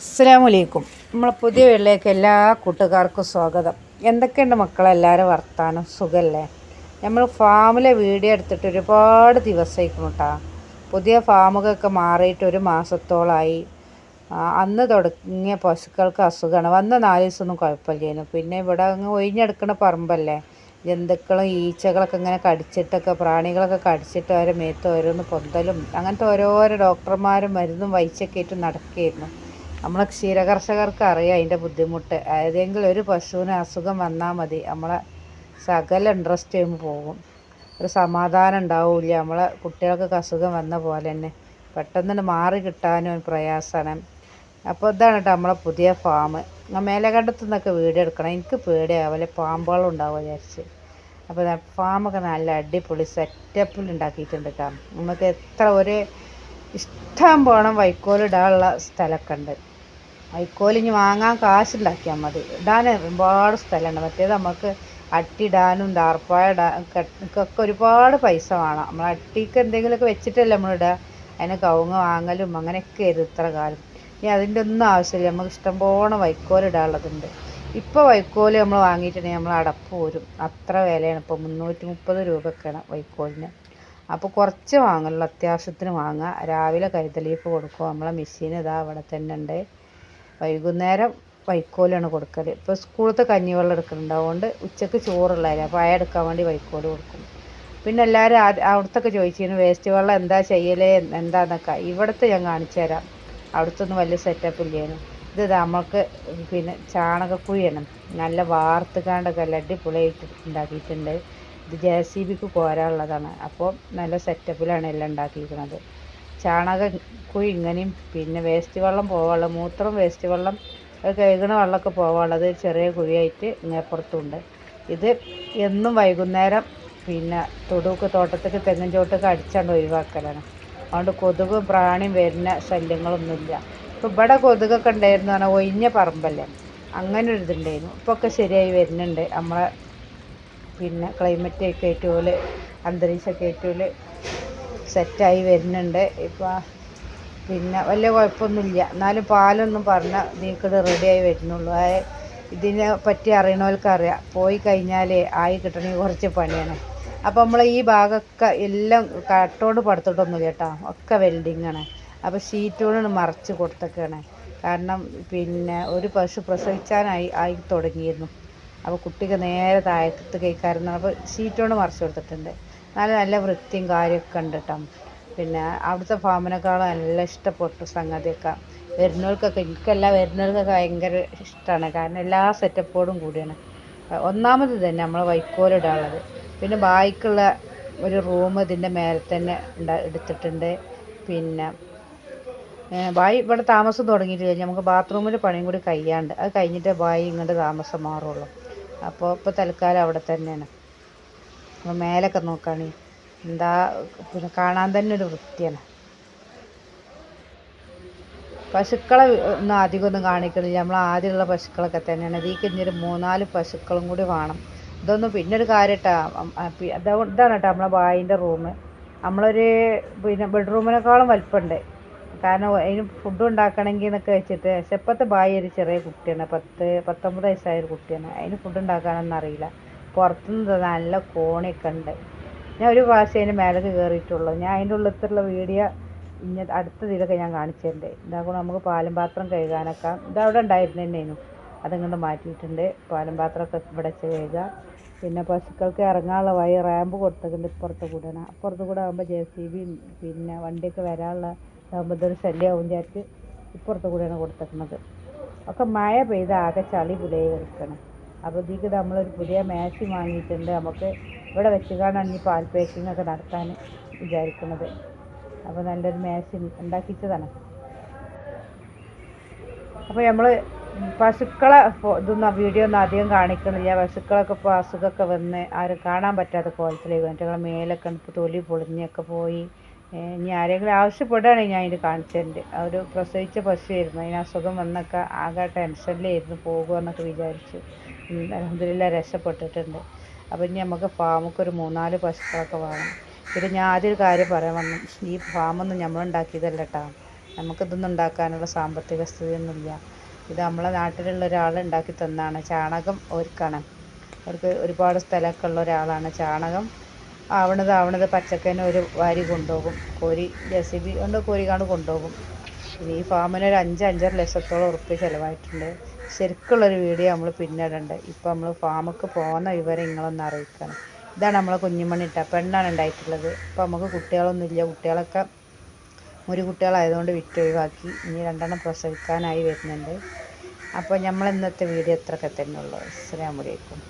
അസ്സാമലൈക്കും നമ്മളെ പുതിയ വീട്ടിലേക്ക് എല്ലാ കൂട്ടുകാർക്കും സ്വാഗതം. എന്തൊക്കെയുണ്ട് മക്കളെല്ലാവരും വർത്താനം? സുഖമല്ലേ നമ്മൾ ഫാമിലെ വീഡിയോ എടുത്തിട്ട് ഒരുപാട് ദിവസമായിരിക്കും കേട്ടോ പുതിയ ഫാമുകളൊക്കെ മാറിയിട്ട് ഒരു മാസത്തോളമായി അന്ന് തുടങ്ങിയ പശുക്കൾക്ക് അസുഖമാണ് വന്ന നാല് ദിവസമൊന്നും കുഴപ്പമില്ലായിരുന്നു പിന്നെ ഇവിടെ അങ്ങ് ഒഴിഞ്ഞെടുക്കണ പറമ്പല്ലേ? ജന്തുക്കളും ഈച്ചകളൊക്കെ ഇങ്ങനെ കടിച്ചിട്ടൊക്കെ പ്രാണികളൊക്കെ കടിച്ചിട്ട് അവരെ മേത്ത് ഓരോന്ന് പൊന്തലും അങ്ങനത്തെ ഓരോരോ ഡോക്ടർമാരും മരുന്നും വഹിച്ചൊക്കെ ആയിട്ട് നടക്കുകയായിരുന്നു. നമ്മളെ ക്ഷീരകർഷകർക്ക് അറിയാം അതിന്റെ ബുദ്ധിമുട്ട്. ഏതെങ്കിലും ഒരു പശുവിന് അസുഖം വന്നാൽ മതി. നമ്മളെ സകല ഇൻട്രസ്റ്റ് ചെയ്യുമ്പോൾ പോകും. ഒരു സമാധാനം ഉണ്ടാവില്ല. നമ്മളെ കുട്ടികൾക്കൊക്കെ അസുഖം വന്ന പോലെ തന്നെ. പെട്ടെന്ന് മാറി കിട്ടാനും പ്രയാസമാണ്. അപ്പോൾ ഇതാണ് കേട്ടോ നമ്മളെ പുതിയ ഫാം ഞാൻ മേലകണ്ടത്തു നിന്നൊക്കെ വീഡിയോ എനിക്ക് പേടിയാവലെ പാമ്പുകളും ഉണ്ടാവുക വിചാരിച്ച്. അപ്പോൾ ഫാമൊക്കെ നല്ല അടിപൊളി സെറ്റപ്പിൽ ഉണ്ടാക്കിയിട്ടുണ്ട് കേട്ടോ. നമുക്ക് എത്ര ഒരു ഇഷ്ടം പോകണം വൈക്കോലിടാനുള്ള സ്ഥലമൊക്കെ ഉണ്ട്. വൈക്കോൽ ഇനി വാങ്ങാൻ കാശുണ്ടാക്കിയാൽ മതി. ഇടാൻ ഒരുപാട് സ്ഥലമുണ്ട്. മറ്റേത് നമുക്ക് അട്ടിടാനും ദാർപ്പായ ഒക്കെ ഒരുപാട് പൈസ വേണം. നമ്മൾ അട്ടിക്ക് എന്തെങ്കിലുമൊക്കെ വെച്ചിട്ടല്ലേ നമ്മളിടുക അതിന് കവുങ്ങ് വാങ്ങലും അങ്ങനെയൊക്കെ ആയിരുന്നു ഇത്ര കാലം. ഇനി അതിന്റെ ഒന്നും ആവശ്യമില്ല. നമുക്ക് ഇഷ്ടംപോലെ വൈക്കോൽ ഇടാനുള്ളതുണ്ട്. ഇപ്പോൾ വൈക്കോൽ നമ്മൾ വാങ്ങിയിട്ടുണ്ടെങ്കിൽ നമ്മൾ അടപ്പ് പോരും. അത്ര വിലയാണ്. ഇപ്പോൾ മുന്നൂറ്റി മുപ്പത് രൂപയൊക്കെയാണ് വൈക്കോലിന്. അപ്പോൾ കുറച്ച് വാങ്ങുള്ളൂ അത്യാവശ്യത്തിന് വാങ്ങുക. രാവിലെ കരുതലീഫ് കൊടുക്കുക നമ്മളെ മെഷീൻ ഇതാ അവിടെ തന്നെ ഉണ്ട്. വൈകുന്നേരം വൈക്കോലാണ് കൊടുക്കൽ ഇപ്പോൾ സ്കൂളത്തെ കഞ്ഞിവെള്ളം എടുക്കുന്നുണ്ടാവുകൊണ്ട് ഉച്ചയ്ക്ക് ചോറുള്ളതല്ലേ. അയ എടുക്കാൻ വേണ്ടി വൈക്കോൽ കൊടുക്കും. പിന്നെ എല്ലാവരും അവിടുത്തൊക്കെ ചോദിച്ചിരുന്നു വേസ്റ്റ് വെള്ളം എന്താ ചെയ്യലേ? എന്താന്നൊക്കെ. ഇവിടുത്തെ ഞാൻ കാണിച്ചു തരാം. അവിടുത്തെ ഒന്നും വലിയ സെറ്റപ്പ് ഇല്ലേനു. ഇത് നമുക്ക് പിന്നെ ചാണകക്കുഴിയാണ് നല്ല വാർത്തുകാണ്ടൊക്കെ നല്ല അടിപൊളിയായിട്ട് ഉണ്ടാക്കിയിട്ടുണ്ട്. ഇത് ജെ സി ബിക്ക് കോരാനുള്ളതാണ് അപ്പോൾ നല്ല സെറ്റപ്പിലാണ് എല്ലാം ഉണ്ടാക്കിയിരിക്കുന്നത്. ചാണക ഇങ്ങനെയും പിന്നെ വേസ്റ്റ് വെള്ളം പോകാനുള്ള മൂത്രം വേസ്റ്റ് വെള്ളം കഴുകണ വെള്ളമൊക്കെ പോകാനുള്ളത് ചെറിയ കുഴിയായിട്ട് ഇങ്ങപ്പുറത്തുണ്ട് ഇത് എന്നും വൈകുന്നേരം പിന്നെ തൊടുക്ക് തോട്ടത്തേക്ക് തെങ്ങിൻ ചോട്ടൊക്കെ അടിച്ചാണ്ട് ഒഴിവാക്കലാണ്. അതുകൊണ്ട് കൊതുകും പ്രാണിയും വരുന്ന ശല്യങ്ങളൊന്നുമില്ല. ഇപ്പോൾ ഇവിടെ കൊതുകൊക്കെ ഉണ്ടായിരുന്നു പറഞ്ഞാൽ ഒഴിഞ്ഞ പറമ്പല്ലേ. അങ്ങനെ ഒരു ഇതുണ്ടായിരുന്നു. ഇപ്പോൾ ഒക്കെ ശരിയായി വരുന്നുണ്ട്. നമ്മളെ പിന്നെ ക്ലൈമറ്റൊക്കെ ഏറ്റവും അന്തരീക്ഷമൊക്കെ ഏറ്റവും സെറ്റായി വരുന്നുണ്ട്. ഇപ്പം പിന്നെ വലിയ കുഴപ്പമൊന്നുമില്ല എന്നാലും പാലൊന്നും പറഞ്ഞാൽ നീക്കട് റെഡിയായി വരുന്നുള്ളൂ. ആ ഇതിനെ പറ്റി അറിയണവർക്കറിയാം. പോയി കഴിഞ്ഞാലേ ആയി കിട്ടണമെങ്കിൽ കുറച്ച് പണിയാണ്. അപ്പോൾ നമ്മൾ ഈ ഭാഗമൊക്കെ എല്ലാം കട്ടോണ്ട് പടുത്തിട്ടൊന്നുമില്ല കേട്ടോ. ഒക്കെ വെൽഡിങ്ങാണ്. അപ്പോൾ ഷീറ്റോടാണ് മറച്ച് കൊടുത്തൊക്കെയാണ്. കാരണം പിന്നെ ഒരു പശു പ്രസവിച്ചാനായി ആയി തുടങ്ങിയിരുന്നു. അപ്പോൾ കുട്ടിക്ക് നേരെ താഴത്ത് കഴിക്കാറുണ്ട് അപ്പോൾ ഷീറ്റോട് മറച്ച് കൊടുത്തിട്ടുണ്ട്. നല്ല നല്ല വൃത്തിയും കാര്യമൊക്കെ ഉണ്ട് കേട്ടോ പിന്നെ അവിടുത്തെ ഫാമിനേക്കാളും നല്ല ഇഷ്ടപ്പെട്ടു സംഗതിയൊക്കെ. വരുന്നവർക്കൊക്കെ എനിക്കല്ല വരുന്നവർക്കൊക്കെ ഭയങ്കര ഇഷ്ടമാണ് കാരണം എല്ലാ സെറ്റപ്പോടും കൂടിയാണ്. ഒന്നാമത് തന്നെ നമ്മൾ വൈക്കോലിടാനുള്ളത് പിന്നെ ബാക്കിയുള്ള ഒരു റൂം ഇതിന്റെ മേലെ തന്നെ എടുത്തിട്ടുണ്ട്. പിന്നെ ബായി ഇവിടെ താമസം തുടങ്ങിയിട്ട് കഴിഞ്ഞാൽ നമുക്ക് ബാത്റൂമിൽ പണിയും കൂടി കഴിയാണ്ട്. അത് കഴിഞ്ഞിട്ടേ ബായി ഇങ്ങോട്ട് താമസം മാറുള്ളൂ. അപ്പോൾ ഇപ്പോൾ തൽക്കാലം അവിടെ തന്നെയാണ്. അപ്പോൾ മേലൊക്കെ നോക്കുകയാണെങ്കിൽ എന്താ പിന്നെ കാണാൻ തന്നെ ഒരു വൃത്തിയാണ്. പശുക്കളെ ഒന്നും അധികം ഒന്നും കാണിക്കണില്ല. നമ്മൾ ആദ്യമുള്ള പശുക്കളൊക്കെ തന്നെയാണ്. ഇതിൽ കഴിഞ്ഞൊരു മൂന്നാൽ പശുക്കളും കൂടി വേണം. ഇതൊന്നും പിന്നെ ഒരു കാര്യം കേട്ടോ ഇതാണ് കേട്ടോ നമ്മളെ ബായിന്റെ റൂം. നമ്മളൊരു പിന്നെ ബെഡ്റൂമിനേക്കാളും വലിപ്പമുണ്ട്. കാരണം അതിന് ഫുഡ് ഉണ്ടാക്കണമെങ്കിൽ എന്നൊക്കെ വെച്ചിട്ട് പക്ഷെ ഇപ്പോഴത്തെ ബായി ഒരു ചെറിയ കുട്ടിയാണ്. പത്ത് പത്തൊമ്പത് വയസ്സായ ഒരു കുട്ടിയാണ്. അതിന് ഫുഡ് ഉണ്ടാക്കാനൊന്നും അറിയില്ല. പുറത്തുനിന്ന് നല്ല കോണിയൊക്കെ ഉണ്ട്. ഞാൻ ഒരു പ്രാവശ്യം അതിന്റെ മേലേക്ക് കയറിയിട്ടുള്ളൂ. ഞാൻ അതിന്റെ ഉള്ളത്തുള്ള വീഡിയോ ഇനി അടുത്ത ഇതിലൊക്കെ ഞാൻ കാണിച്ചിട്ടുണ്ട്. ഇതാകുമ്പോൾ നമുക്ക് പാലും പാത്രം കഴുകാനൊക്കെ. ഇതവിടെ ഉണ്ടായിരുന്നു തന്നെയായിരുന്നു. അതിങ്ങോട്ട് മാറ്റിയിട്ടുണ്ട്. പാലും പാത്രമൊക്കെ ഇവിടെ കഴുകുക. പിന്നെ പശുക്കൾക്ക് ഇറങ്ങാനുള്ള വഴി റാമ്പ് കൊടുത്തിട്ടുണ്ട് ഇപ്പുറത്ത് കൂടെയാണ്. അപ്പുറത്ത് കൂടെ ആകുമ്പോൾ ജെ സി ബി പിന്നെ വണ്ടിയൊക്കെ വരാനുള്ള ആകുമ്പോൾ ഇതൊരു ശല്യമാവും വിചാരിച്ച് ഇപ്പുറത്ത് കൂടെയാണ് കൊടുത്തേക്കുന്നത് ഒക്കെ മഴ പെയ്ത് ആകെ ചളി പുലയെ കിടക്കണം അപ്പോൾ ഇതിക്ക് നമ്മളൊരു പുതിയ മാച്ച് വാങ്ങിയിട്ടുണ്ട്. നമുക്ക് ഇവിടെ വെച്ചുകാണാണ് ഈ പാൽ പാക്കിംഗ് ഒക്കെ നടത്താൻ വിചാരിക്കുന്നത്. അപ്പോൾ നല്ലൊരു മേശ ഉണ്ടാക്കിച്ചതാണ്. അപ്പോൾ നമ്മൾ പശുക്കളെ ഇതൊന്നും വീഡിയോ ഒന്നും അധികം കാണിക്കുന്നില്ല. പശുക്കളൊക്കെ ഇപ്പോൾ അസുഖമൊക്കെ വന്ന് ആരും കാണാൻ പറ്റാത്ത കോലത്തിലേക്ക് വന്നിട്ട് മേലൊക്കെ തൊലി പൊളിഞ്ഞൊക്കെ പോയി. ഇനി ആരെങ്കിലും ആവശ്യപ്പെടുകയാണെങ്കിൽ ഞാൻ ഇത് കാണിച്ചിട്ടുണ്ട് ഒരു പ്രസവിച്ച പശുവായിരുന്നു. അതിന് അസുഖം വന്നൊക്കെ ആകെ ടെൻഷനിലായിരുന്നു പോകുമെന്നൊക്കെ വിചാരിച്ചു. അലഹദില്ല രക്ഷപ്പെട്ടിട്ടുണ്ട്. അപ്പം ഇനി നമുക്ക് ഫാമൊക്കെ ഒരു മൂന്നാൽ പശുക്കളൊക്കെ വേണം. പിന്നെ ഞാൻ ആദ്യം ഒരു കാര്യം പറയാൻ വന്നു. ഈ ഫാമൊന്നും നമ്മളുണ്ടാക്കിയതല്ല കേട്ടോ നമുക്കിതൊന്നും ഉണ്ടാക്കാനുള്ള സാമ്പത്തിക സ്ഥിതിയൊന്നുമില്ല. ഇത് നമ്മളെ നാട്ടിലുള്ള ഒരാൾ ഉണ്ടാക്കി തന്നാണ്. ചാണകം ഒരുക്കണം. അവർക്ക് ഒരുപാട് സ്ഥലമൊക്കെ ഉള്ള ഒരാളാണ്. ചാണകം ആവണത് ആവണത് പച്ചക്കന്നെ ഒരു വാരി കൊണ്ടുപോകും. കോരി ജെ സി ബി കൊണ്ട് കോരിക്കാണ്ട് കൊണ്ടുപോകും. ഈ ഫാമിന് ഒരു അഞ്ച് അഞ്ചര ലക്ഷത്തോളം ഉറുപ്പ്യ ചിലവായിട്ടുണ്ട്. ശരിക്കുള്ളൊരു വീഡിയോ നമ്മൾ പിന്നിടണ്ട്. ഇപ്പോൾ നമ്മൾ ഫാമിക്ക് പോകുന്ന വിവരം നിങ്ങളൊന്ന് അറിയിക്കണം. ഇതാണ് നമ്മളെ കുഞ്ഞുമണി ഇട്ട പെണ്ണാണ് ഉണ്ടായിട്ടുള്ളത്. ഇപ്പോൾ നമുക്ക് കുട്ടികളൊന്നുമില്ല. കുട്ടികളൊക്കെ ഒരു കുട്ടികളായതുകൊണ്ട് വിറ്റ് ഒഴിവാക്കി. ഇനി രണ്ടെണ്ണം പ്രസവിക്കാനായി വരുന്നുണ്ട്. അപ്പോൾ നമ്മൾ ഇന്നത്തെ വീഡിയോ ഇത്രയൊക്കെ തന്നെ ഉള്ളൂ. അസ്സലാമു അലൈക്കും.